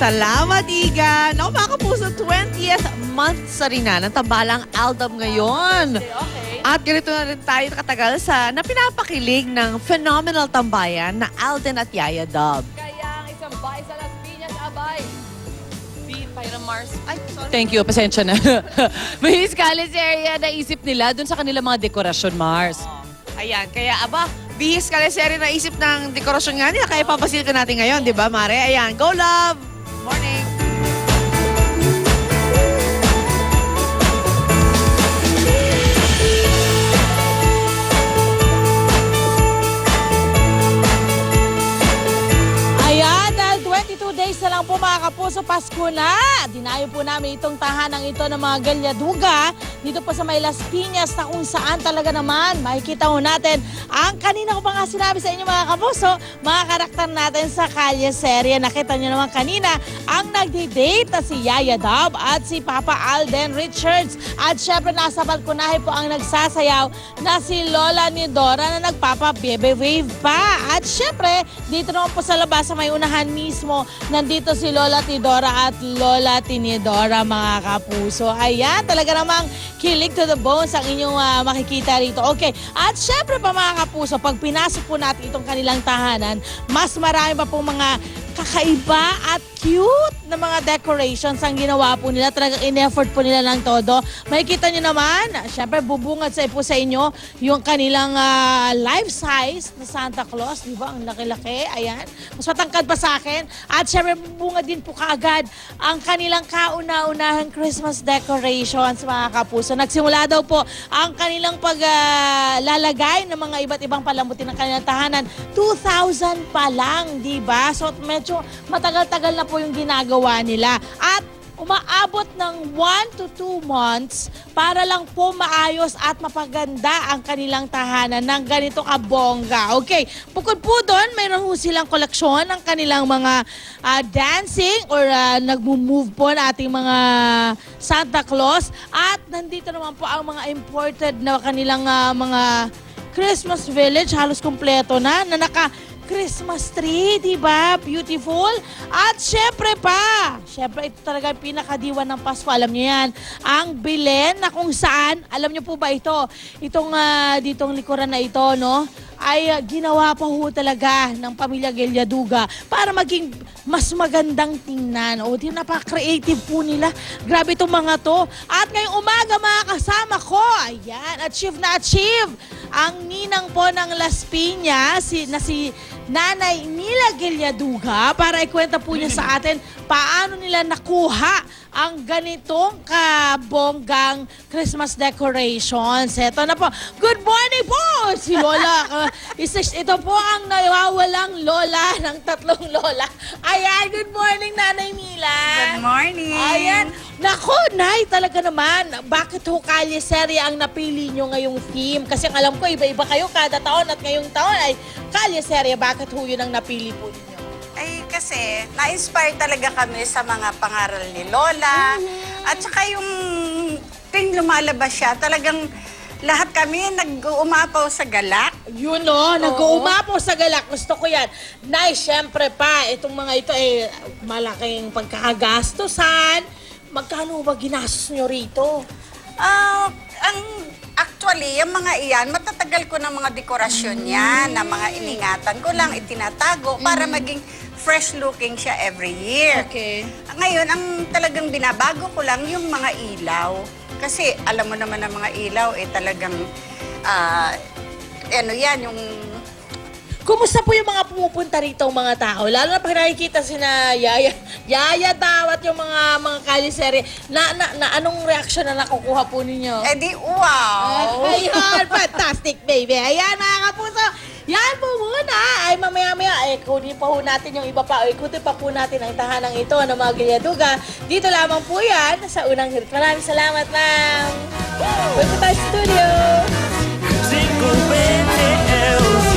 Salamat, Igan! Ako mga kapuso, 20th month sa rin na ng Tambalang album ngayon. Okay. At ganito na rin tayo katagal sa na pinapakilig ng phenomenal tambayan na Alden at Yaya Dub. Kaya ang isang bahay sa Las Piñas, abay. The Mars. Ay, sorry. Thank you, pasensya na. May Scales area na isip nila dun sa kanilang mga dekorasyon, Mars. Ayan, kaya aba, bihis ka seri na isip ng dekorasyon nga nila, kaya papasil ka natin ngayon, di ba, Mare? Ayan, go love! Morning! 22 days na lang po mga kapuso, Pasko na. Dinayo po namin itong tahanang ito ng mga galyaduga dito po sa May Las Piñas na kung saan talaga naman makikita ho natin ang kanina ko pa nga sinabi sa inyo mga kapuso, mga karakter natin sa Kalye Serye. Nakita nyo naman kanina ang nagdi-date na si Yaya Dub at si Papa Alden Richards. At syempre nasa balkonahe po ang nagsasayaw na si Lola ni Dora na nagpapa-baby wave pa. At syempre, dito naman po sa labas sa may unahan mismo, nandito si Lola Tidora at Lola Tinidora mga kapuso. Ayan, talaga namang kilig to the bones ang inyong ah, makikita rito. Okay, at syempre pa mga kapuso, pag pinasok po natin itong kanilang tahanan, mas marami pa pong mga kakaiba at cute na mga decorations ang ginawa po nila. Talagang in-effort po nila ng todo. Makikita nyo naman, syempre bubungad sa po sa inyo yung kanilang ah, life size na Santa Claus. Di ba? Ang laki-laki. Ayan. Mas matangkad pa sa akin. At syempre bubungad din po kaagad ang kanilang kauna-unahang Christmas decorations mga kapuso. Nagsimula daw po ang kanilang paglalagay ng mga iba't ibang palamuti ng kanilang tahanan. 2,000 pa lang, di ba? So medyo matagal-tagal na po yung ginagawa nila. At umaabot ng 1 to 2 months para lang po maayos at mapaganda ang kanilang tahanan ng ganito kabongga. Okay, bukod po doon, mayroon po silang koleksyon ng kanilang mga ah, dancing or uh, nagmo-move po na ating mga Santa Claus. At nandito naman po ang mga imported na kanilang ah, mga Christmas village, halos kumpleto na, na naka Christmas tree, di ba? Beautiful. At syempre pa, syempre ito talaga pinakadiwa ng Pasko. Alam niyo yan, ang Belen na kung saan, alam niyo po ba ito, itong ah, ditong likuran na ito, no? ay ah, ginawa pa ho talaga ng pamilya Gelyaduga para maging mas magandang tingnan. O, di napaka-creative po nila. Grabe itong mga to. At ngayong umaga mga kasama ko, ayan, achieve na achieve ang ninang po ng Las Piñas, si, na si Nanay Nila Gelyaduga para ikwenta po niya sa atin paano nila nakuha ang ganitong kabonggang Christmas decorations. Ito na po. Good morning po! Si Lola. uh, ito po ang nawawalang lola ng tatlong lola. Ayan, good morning, Nanay Mila. Good morning. Ayan. Nako, Nay, talaga naman. Bakit ho Kalye Serie ang napili nyo ngayong theme? Kasi ang alam ko, iba-iba kayo kada taon at ngayong taon ay Kalye Serie. Bakit ho yun ang napili po ninyo? Ay, kasi na-inspire talaga kami sa mga pangaral ni Lola. At saka yung tuwing lumalabas siya, talagang lahat kami nag-uumapaw sa galak. Yun no, nag-uumapo sa galak. Gusto ko yan. Nay, syempre pa, itong mga ito eh, malaking pagkakagastosan. Magkano ba ginastos nyo rito? Ah, ang actually, yung mga iyan, matatagal ko ng mga dekorasyon yan, na mga iningatan ko lang, itinatago, para maging fresh looking siya every year. Okay. Ngayon, ang talagang binabago ko lang yung mga ilaw. Kasi alam mo naman ang mga ilaw, eh talagang, ah, ano yan, yung Kumusta po yung mga pumupunta rito mga tao? Lalo na pag nakikita si na Yaya, Yaya daw at yung mga mga kalisere. Na, na, na anong reaksyon na nakukuha po ninyo? Eh di, wow! Ayan, fantastic baby. Ayan mga kapuso. Yan po muna. Ay mamaya-maya, eh, kunin pa po natin yung iba pa. O ikutin pa po natin ang tahanang ito ng mga Gilyaduga. Dito lamang po yan sa unang hirit. Maraming salamat, ma'am. Welcome to tayo sa studio. Jingle bells,